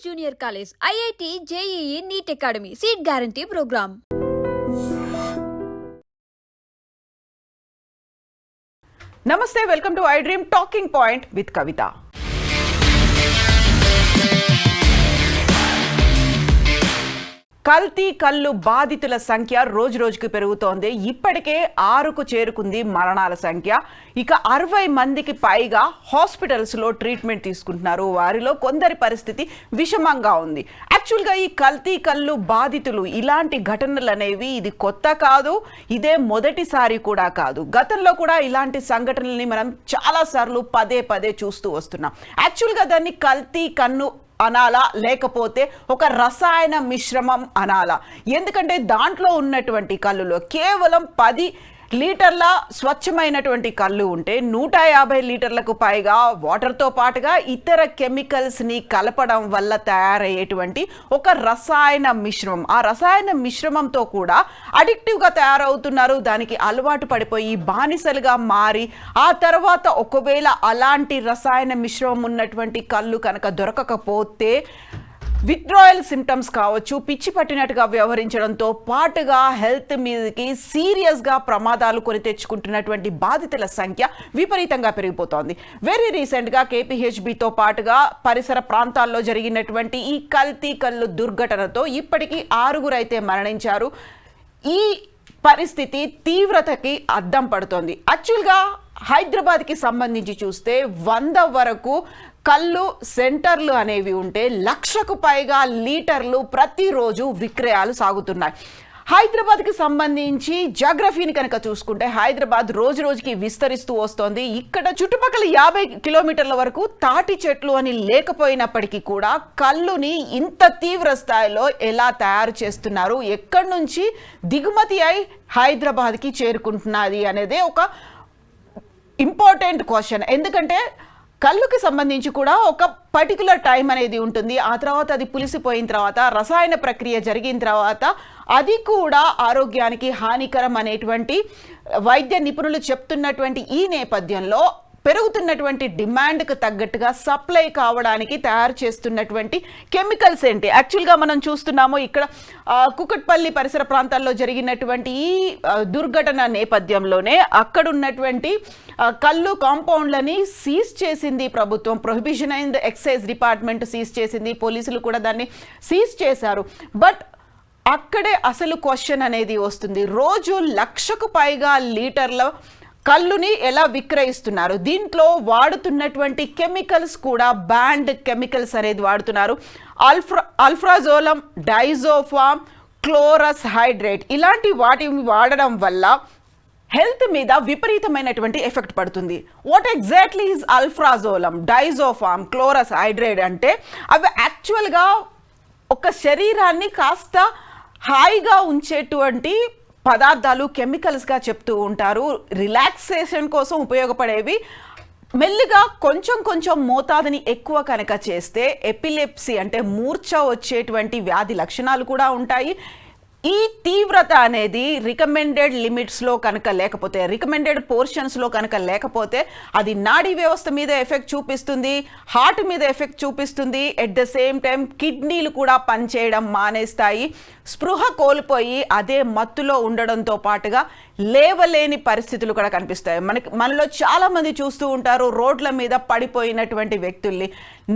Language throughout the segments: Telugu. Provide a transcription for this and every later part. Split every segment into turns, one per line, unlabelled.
Adarsh junior college IIT JEE NEET academy. Seat guarantee program.
నమస్తే welcome to I dream talking point with Kavitha. కల్తీ కళ్ళు బాధితుల సంఖ్య రోజు రోజుకు పెరుగుతోంది. ఇప్పటికే ఆరుకు చేరుకుంది మరణాల సంఖ్య. ఇక అరవై మందికి పైగా హాస్పిటల్స్లో ట్రీట్మెంట్ తీసుకుంటున్నారు. వారిలో కొందరి పరిస్థితి విషమంగా ఉంది. యాక్చువల్గా ఈ కల్తీ కళ్ళు బాధితులు ఇలాంటి ఘటనలు అనేవి ఇది కొత్త కాదు ఇదే మొదటిసారి కూడా కాదు. గతంలో కూడా ఇలాంటి సంఘటనల్ని మనం చాలాసార్లు పదే పదే చూస్తూ వస్తున్నాం. యాక్చువల్గా దాన్ని కల్తీ కన్ను అనాలా లేకపోతే ఒక రసాయన మిశ్రమం అనాలా. ఎందుకంటే దాంట్లో ఉన్నటువంటి కళ్ళులో కేవలం పది లీటర్ల స్వచ్ఛమైనటువంటి కళ్ళు ఉంటే నూట యాభై లీటర్లకు పైగా వాటర్తో పాటుగా ఇతర కెమికల్స్ని కలపడం వల్ల తయారయ్యేటువంటి ఒక రసాయన మిశ్రమం. ఆ రసాయన మిశ్రమంతో కూడా అడిక్టివ్గా తయారవుతున్నారు. దానికి అలవాటు పడిపోయి బానిసలుగా మారి ఆ తర్వాత ఒకవేళ అలాంటి రసాయన మిశ్రమం ఉన్నటువంటి కళ్ళు కనుక దొరకకపోతే విత్డ్రాయల్ సిమ్టమ్స్ కావచ్చు పిచ్చి పట్టినట్టుగా వ్యవహరించడంతో పాటుగా హెల్త్ మీదకి సీరియస్గా ప్రమాదాలు కొని తెచ్చుకుంటున్నటువంటి బాధితుల సంఖ్య విపరీతంగా పెరిగిపోతోంది. వెరీ రీసెంట్గా కేపీహెచ్బితో పాటుగా పరిసర ప్రాంతాల్లో జరిగినటువంటి ఈ కల్తీ కళ్ళు దుర్ఘటనతో ఇప్పటికీ ఆరుగురు అయితే మరణించారు. ఈ పరిస్థితి తీవ్రతకి అద్దం పడుతోంది. యాక్చువల్గా హైదరాబాద్కి సంబంధించి చూస్తే వంద వరకు కళ్ళు సెంటర్లు అనేవి ఉంటే లక్షకు పైగా లీటర్లు ప్రతిరోజు విక్రయాలు సాగుతున్నాయి. హైదరాబాద్కి సంబంధించి జాగ్రఫీని కనుక చూసుకుంటే హైదరాబాద్ రోజు రోజుకి విస్తరిస్తూ వస్తోంది. ఇక్కడ చుట్టుపక్కల యాభై కిలోమీటర్ల వరకు తాటి చెట్లు అని లేకపోయినప్పటికీ కూడా కళ్ళుని ఇంత తీవ్ర స్థాయిలో ఎలా తయారు చేస్తున్నారు? ఎక్కడి నుంచి దిగుమతి అయి హైదరాబాద్కి చేరుకుంటున్నది అనేది ఒక ఇంపార్టెంట్ క్వశ్చన్. ఎందుకంటే కళ్ళుకి సంబంధించి కూడా ఒక పర్టికులర్ టైం అనేది ఉంటుంది. ఆ తర్వాత అది పులిసిపోయిన తర్వాత రసాయన ప్రక్రియ జరిగిన తర్వాత అది కూడా ఆరోగ్యానికి హానికరం అనేటువంటి వైద్య నిపుణులు చెప్తున్నటువంటి ఈ నేపథ్యంలో పెరుగుతున్నటువంటి డిమాండ్కి తగ్గట్టుగా సప్లై కావడానికి తయారు చేస్తున్నటువంటి కెమికల్స్ ఏంటి? యాక్చువల్గా మనం చూస్తున్నాము ఇక్కడ కుకట్పల్లి పరిసర ప్రాంతాల్లో జరిగినటువంటి ఈ దుర్ఘటన నేపథ్యంలోనే అక్కడున్నటువంటి కళ్ళు కాంపౌండ్లని సీజ్ చేసింది ప్రభుత్వం. Prohibition and excise department seize చేసింది. పోలీసులు కూడా దాన్ని సీజ్ చేశారు. బట్ అక్కడే అసలు క్వశ్చన్ అనేది వస్తుంది. రోజు లక్షకు పైగా లీటర్ల కళ్ళుని ఎలా విక్రయిస్తున్నారు? దీంట్లో వాడుతున్నటువంటి కెమికల్స్ కూడా బ్యాండ్ కెమికల్స్ అనేది వాడుతున్నారు. అల్ఫ్రా అల్ఫ్రాజోలం డైజోఫామ్ క్లోరస్ హైడ్రేట్ ఇలాంటి వాటిని వాడడం వల్ల హెల్త్ మీద విపరీతమైనటువంటి ఎఫెక్ట్ పడుతుంది. What exactly is alprazolam diazepam chlorous hydrate అంటే అవి యాక్చువల్గా ఒక శరీరాన్ని కాస్త హాయిగా ఉంచేటువంటి పదార్థాలు కెమికల్స్గా చెప్తూ ఉంటారు. రిలాక్సేషన్ కోసం ఉపయోగపడేవి. మెల్లిగా కొంచెం కొంచెం మోతాదుని ఎక్కువ కనుక చేస్తే ఎపిలెప్సీ అంటే మూర్ఛ వచ్చేటువంటి వ్యాధి లక్షణాలు కూడా ఉంటాయి. ఈ తీవ్రత అనేది రికమెండెడ్ లిమిట్స్లో కనుక లేకపోతే రికమెండెడ్ పోర్షన్స్లో కనుక లేకపోతే అది నాడీ వ్యవస్థ మీద ఎఫెక్ట్ చూపిస్తుంది హార్ట్ మీద ఎఫెక్ట్ చూపిస్తుంది ఎట్ ద సేమ్ టైం కిడ్నీలు కూడా పనిచేయడం మానేస్తాయి. స్పృహ కోల్పోయి అదే మత్తులో ఉండడంతో పాటుగా లేవలేని పరిస్థితులు కూడా కనిపిస్తాయి. మనకి మనలో చాలామంది చూస్తూ ఉంటారు రోడ్ల మీద పడిపోయినటువంటి వ్యక్తుల్ని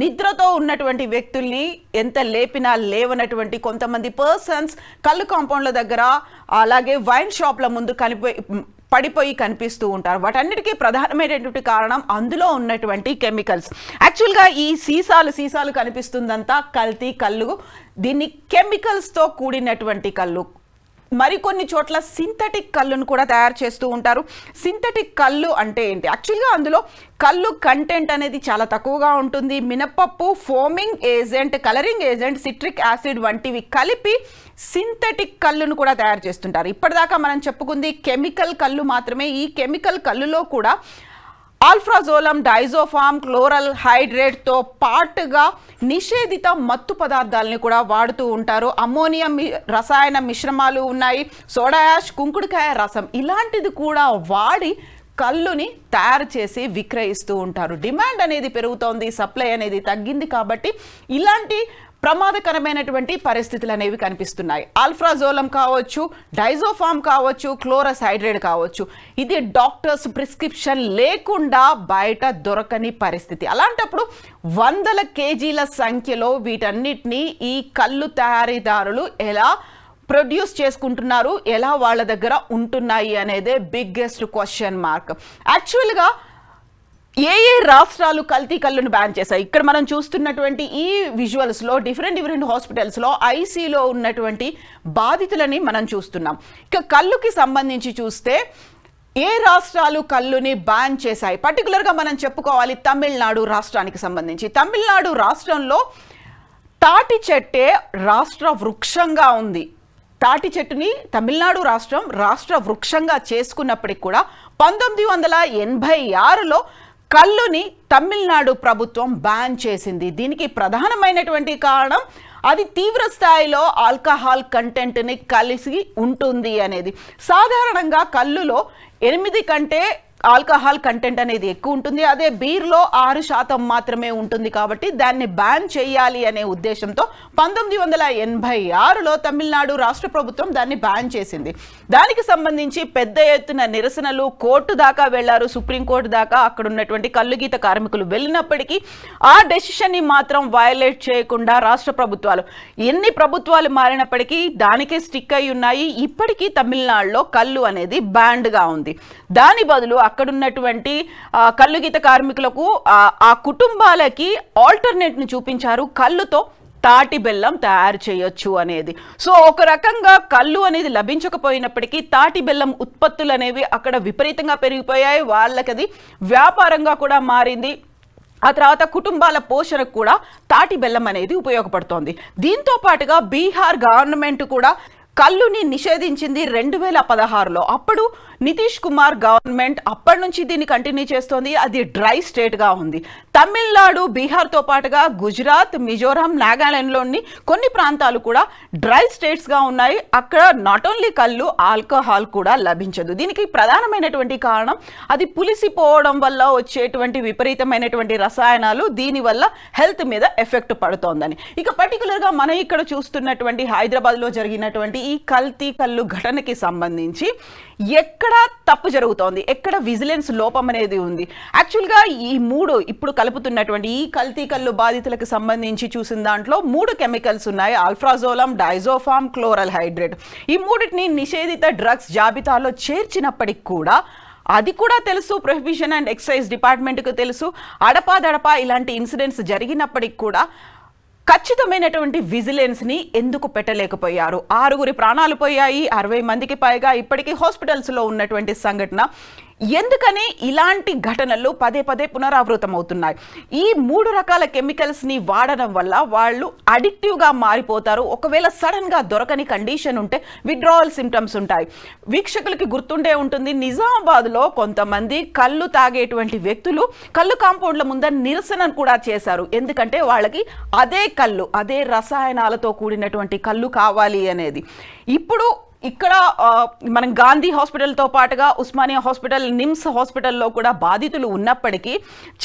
నిద్రతో ఉన్నటువంటి వ్యక్తుల్ని ఎంత లేపినా లేవనటువంటి కొంతమంది పర్సన్స్ కళ్ళు కాంపౌండ్ల దగ్గర అలాగే వైన్ షాప్ల ముందు కనిపోయి పడిపోయి కనిపిస్తూ ఉంటారు. వాటన్నిటికీ ప్రధానమైనటువంటి కారణం అందులో ఉన్నటువంటి కెమికల్స్ యాక్చువల్గా ఈ సీసాలు సీసాలు కనిపిస్తుందంతా కల్తీ కళ్ళు దీన్ని కెమికల్స్తో కూడినటువంటి కళ్ళు. మరికొన్ని చోట్ల సింథటిక్ కళ్ళును కూడా తయారు చేస్తూ ఉంటారు. సింథటిక్ కళ్ళు అంటే ఏంటి? యాక్చువల్గా అందులో కళ్ళు కంటెంట్ అనేది చాలా తక్కువగా ఉంటుంది. మినపప్పు foaming agent colouring agent citric acid వంటివి కలిపి సింథటిక్ కళ్ళును కూడా తయారు చేస్తుంటారు. ఇప్పటిదాకా మనం చెప్పుకుంది కెమికల్ కళ్ళు మాత్రమే. ఈ కెమికల్ కళ్ళులో కూడా ఆల్ఫ్రాజోలం డైజోఫామ్ క్లోరల్ హైడ్రేట్తో పాటుగా నిషేధిత మత్తు పదార్థాలని కూడా వాడుతూ ఉంటారు. అమ్మోనియం రసాయన మిశ్రమాలు ఉన్నాయి. సోడాయాష్ కుంకుడుకాయ రసం ఇలాంటిది కూడా వాడి కళ్ళుని తయారు చేసి విక్రయిస్తూ ఉంటారు. డిమాండ్ అనేది పెరుగుతోంది సప్లై అనేది తగ్గింది కాబట్టి ఇలాంటి ప్రమాదకరమైనటువంటి పరిస్థితులు అనేవి కనిపిస్తున్నాయి. ఆల్ఫ్రాజోలం కావచ్చు డైజోఫామ్ కావచ్చు క్లోరస్ హైడ్రేట్ కావచ్చు. ఇది డాక్టర్స్ ప్రిస్క్రిప్షన్ లేకుండా బయట దొరకని పరిస్థితి. అలాంటప్పుడు వందల కేజీల సంఖ్యలో వీటన్నిటినీ ఈ కళ్ళు తయారీదారులు ఎలా ప్రొడ్యూస్ చేసుకుంటున్నారు ఎలా వాళ్ళ దగ్గర ఉంటున్నాయి అనేదే బిగ్గెస్ట్ క్వశ్చన్ మార్క్. యాక్చువల్గా ఏ ఏ రాష్ట్రాలు కల్తీ కళ్ళును బ్యాన్ చేశాయి? ఇక్కడ మనం చూస్తున్నటువంటి ఈ విజువల్స్లో డిఫరెంట్ డిఫరెంట్ హాస్పిటల్స్లో ఐసీలో ఉన్నటువంటి బాధితులని మనం చూస్తున్నాం. ఇక కళ్ళుకి సంబంధించి చూస్తే ఏ రాష్ట్రాలు కళ్ళుని బ్యాన్ చేశాయి? పర్టికులర్గా మనం చెప్పుకోవాలి తమిళనాడు రాష్ట్రానికి సంబంధించి. తమిళనాడు రాష్ట్రంలో తాటి చెట్టే రాష్ట్ర వృక్షంగా ఉంది. తాటి చెట్టుని తమిళనాడు రాష్ట్రం రాష్ట్ర వృక్షంగా చేసుకున్నప్పటికి కూడా పంతొమ్మిది వందల ఎనభై ఆరులో కళ్ళుని తమిళనాడు ప్రభుత్వం బ్యాన్ చేసింది. దీనికి ప్రధానమైనటువంటి కారణం అది తీవ్ర స్థాయిలో ఆల్కహాల్ కంటెంట్ని కలిసి ఉంటుంది అనేది. సాధారణంగా కళ్ళులో ఎనిమిది కంటే ఆల్కహాల్ కంటెంట్ అనేది ఎక్కువ ఉంటుంది. అదే బీర్లో ఆరు శాతం మాత్రమే ఉంటుంది కాబట్టి దాన్ని బ్యాన్ చేయాలి అనే ఉద్దేశంతో పంతొమ్మిది వందల ఎనభై ఆరులో తమిళనాడు రాష్ట్ర ప్రభుత్వం దాన్ని బ్యాన్ చేసింది. దానికి సంబంధించి పెద్ద ఎత్తున నిరసనలు కోర్టు దాకా వెళ్ళారు. సుప్రీంకోర్టు దాకా అక్కడ ఉన్నటువంటి కల్లుగీత కార్మికులు వెళ్ళినప్పటికీ ఆ డెసిషన్ని మాత్రం వయలేట్ చేయకుండా రాష్ట్ర ప్రభుత్వాలు ఎన్ని ప్రభుత్వాలు మారినప్పటికీ దానికే స్టిక్ అయి ఉన్నాయి. ఇప్పటికీ తమిళనాడులో కళ్ళు అనేది బ్యాండ్గా ఉంది. దాని బదులు అక్కడున్నటువంటి కళ్ళు గీత కార్మికులకు ఆ, కుటుంబాలకి ఆల్టర్నేట్ను చూపించారు. కళ్ళుతో తాటి బెల్లం తయారు చేయొచ్చు అనేది. సో ఒక రకంగా కళ్ళు అనేది లభించకపోయినప్పటికీ తాటి బెల్లం ఉత్పత్తులు అనేవి అక్కడ విపరీతంగా పెరిగిపోయాయి. వాళ్ళకి అది వ్యాపారంగా కూడా మారింది. ఆ తర్వాత కుటుంబాల పోషణకు కూడా తాటి బెల్లం అనేది ఉపయోగపడుతోంది. దీంతో పాటుగా బీహార్ గవర్నమెంట్ కూడా కళ్ళుని నిషేధించింది రెండు వేల పదహారులో. అప్పుడు నితీష్ కుమార్ గవర్నమెంట్ అప్పటి నుంచి దీన్ని కంటిన్యూ చేస్తోంది. అది డ్రై స్టేట్గా ఉంది. తమిళనాడు బీహార్తో పాటుగా గుజరాత్ మిజోరాం నాగాలాండ్లోని కొన్ని ప్రాంతాలు కూడా డ్రై స్టేట్స్గా ఉన్నాయి. అక్కడ నాట్ ఓన్లీ కళ్ళు ఆల్కహాల్ కూడా లభించదు. దీనికి ప్రధానమైనటువంటి కారణం అది పులిసిపోవడం వల్ల వచ్చేటువంటి విపరీతమైనటువంటి రసాయనాలు దీనివల్ల హెల్త్ మీద ఎఫెక్ట్ పడుతోందని. ఇక పర్టికులర్గా మనం ఇక్కడ చూస్తున్నటువంటి హైదరాబాద్లో జరిగినటువంటి ఈ కల్తీ కళ్ళు ఘటనకి సంబంధించి ఎక్కడ తప్పు జరుగుతోంది? ఎక్కడ విజిలెన్స్ లోపం అనేది ఉంది? యాక్చువల్గా ఈ మూడు ఇప్పుడు కలుపుతున్నటువంటి ఈ కల్తీ కళ్ళు బాధితులకు సంబంధించి చూసిన దాంట్లో మూడు కెమికల్స్ ఉన్నాయి. ఆల్ఫ్రాజోలం డైజోఫామ్ క్లోరల్ హైడ్రేట్ ఈ మూడింటిని నిషేధిత డ్రగ్స్ జాబితాలో చేర్చినప్పటికి కూడా అది కూడా తెలుసు. ప్రొహిబిషన్ అండ్ ఎక్సైజ్ డిపార్ట్మెంట్కు తెలుసు. అడపాదడపా ఇలాంటి ఇన్సిడెంట్స్ జరిగినప్పటికి కూడా ఖచ్చితమైనటువంటి విజిలెన్స్ని ఎందుకు పెట్టలేకపోయారు? ఆరుగురి ప్రాణాలు పోయాయి అరవై మందికి పైగా ఇప్పటికీ హాస్పిటల్స్లో ఉన్నటువంటి సంఘటన. ఎందుకని ఇలాంటి ఘటనలు పదే పదే పునరావృతం అవుతున్నాయి? ఈ మూడు రకాల కెమికల్స్ని వాడడం వల్ల వాళ్ళు అడిక్టివ్గా మారిపోతారు. ఒకవేళ సడన్గా దొరకని కండిషన్ ఉంటే విడ్రావల్ సిమ్టమ్స్ ఉంటాయి. వీక్షకులకి గుర్తుండే ఉంటుంది నిజామాబాద్లో కొంతమంది కళ్ళు తాగేటువంటి వ్యక్తులు కళ్ళు కాంపౌండ్ల ముందర నిరసన కూడా చేశారు. ఎందుకంటే వాళ్ళకి అదే కళ్ళు అదే రసాయనాలతో కూడినటువంటి కళ్ళు కావాలి అనేది. ఇప్పుడు ఇక్కడ మనం గాంధీ హాస్పిటల్తో పాటుగా ఉస్మానియా హాస్పిటల్ నిమ్స్ హాస్పిటల్లో కూడా బాధితులు ఉన్నప్పటికీ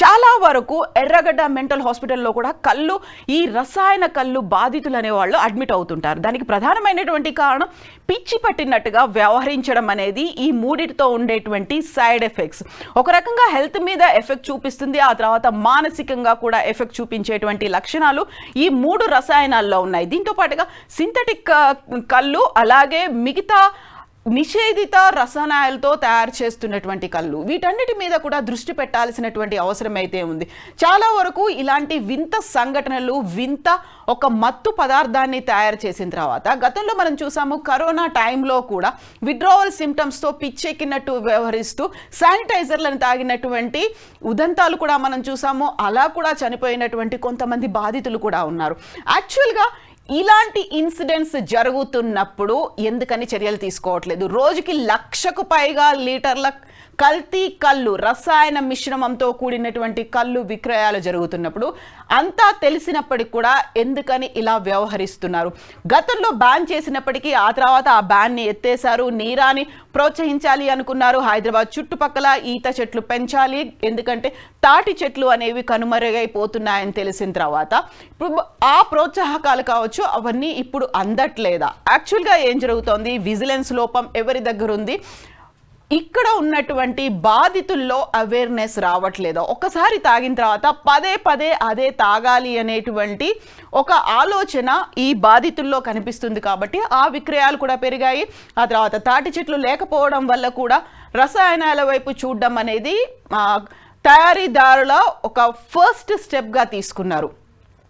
చాలా వరకు ఎర్రగడ్డ మెంటల్ హాస్పిటల్లో కూడా కళ్ళు ఈ రసాయన కళ్ళు బాధితులు అనేవాళ్ళు అడ్మిట్ అవుతుంటారు. దానికి ప్రధానమైనటువంటి కారణం పిచ్చి పట్టినట్టుగా వ్యవహరించడం అనేది ఈ మూడిటితో ఉండేటువంటి సైడ్ ఎఫెక్ట్స్. ఒక రకంగా హెల్త్ మీద ఎఫెక్ట్ చూపిస్తుంది ఆ తర్వాత మానసికంగా కూడా ఎఫెక్ట్ చూపించేటువంటి లక్షణాలు ఈ మూడు రసాయనాల్లో ఉన్నాయి. దీంతో పాటుగా సింథటిక్ కళ్ళు అలాగే మిగతా నిషేధిత రసాయనాలతో తయారు చేస్తున్నటువంటి కళ్ళు. వీటన్నిటి మీద కూడా దృష్టి పెట్టాల్సినటువంటి అవసరం అయితే ఉంది. చాలా వరకు ఇలాంటి వింత సంఘటనలు వింత ఒక మత్తు పదార్థాన్ని తయారు చేసిన తర్వాత గతంలో మనం చూసాము కరోనా టైంలో కూడా విడ్రావల్ సిమ్టమ్స్తో పిచ్చెక్కినట్టు వ్యవహరిస్తూ శానిటైజర్లను తాగినటువంటి ఉదంతాలు కూడా మనం చూసాము. అలా కూడా చనిపోయినటువంటి కొంతమంది బాధితులు కూడా ఉన్నారు. యాక్చువల్గా ఇలాంటి ఇన్సిడెంట్స్ జరుగుతున్నప్పుడు ఎందుకని చర్యలు తీసుకోవట్లేదు? రోజుకి లక్షకు పైగా లీటర్ల కల్తీ కళ్ళు రసాయన మిశ్రమంతో కూడినటువంటి కళ్ళు విక్రయాలు జరుగుతున్నప్పుడు అంతా తెలిసినప్పటికి కూడా ఎందుకని ఇలా వ్యవహరిస్తున్నారు? గతంలో బ్యాన్ చేసినప్పటికీ ఆ తర్వాత ఆ బ్యాన్ని ఎత్తేశారు. నీరాని ప్రోత్సహించాలి అనుకున్నారు. హైదరాబాద్ చుట్టుపక్కల ఈత చెట్లు పెంచాలి. ఎందుకంటే తాటి చెట్లు అనేవి కనుమరుగైపోతున్నాయని తెలిసిన తర్వాత ఇప్పుడు ఆ ప్రోత్సాహకాలు కావచ్చు అవన్నీ ఇప్పుడు అందట్లేదా? యాక్చువల్గా ఏం జరుగుతోంది? విజిలెన్స్ లోపం ఎవరి దగ్గర ఉంది ఇక్కడ ఉన్నటువంటి బాధితుల్లో అవేర్నెస్ రావట్లేదు. ఒకసారి తాగిన తర్వాత పదే పదే అదే తాగాలి అనేటువంటి ఒక ఆలోచన ఈ బాధితుల్లో కనిపిస్తుంది కాబట్టి ఆ విక్రయాలు కూడా పెరిగాయి. ఆ తర్వాత తాటి చెట్లు లేకపోవడం వల్ల కూడా రసాయనాల వైపు చూడడం అనేది తయారీదారుల ఒక ఫస్ట్ స్టెప్గా తీసుకున్నారు.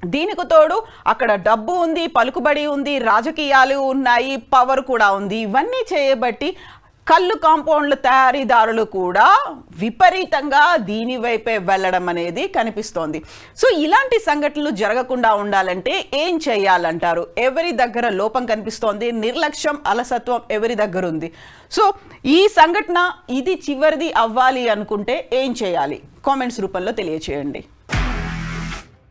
దీనికి తోడు అక్కడ డబ్బు ఉంది పలుకుబడి ఉంది రాజకీయాలు ఉన్నాయి పవర్ కూడా ఉంది. ఇవన్నీ చేయబట్టి కళ్ళు కాంపౌండ్ల తయారీదారులు కూడా విపరీతంగా దీని వైపే వెళ్ళడం అనేది కనిపిస్తోంది. సో ఇలాంటి సంఘటనలు జరగకుండా ఉండాలంటే ఏం చేయాలంటారు? ఎవరి దగ్గర లోపం కనిపిస్తోంది? నిర్లక్ష్యం అలసత్వం ఎవరి దగ్గర ఉంది? సో ఈ సంఘటన ఇది చివరిది అవ్వాలి అనుకుంటే ఏం చేయాలి? కామెంట్స్ రూపంలో తెలియచేయండి.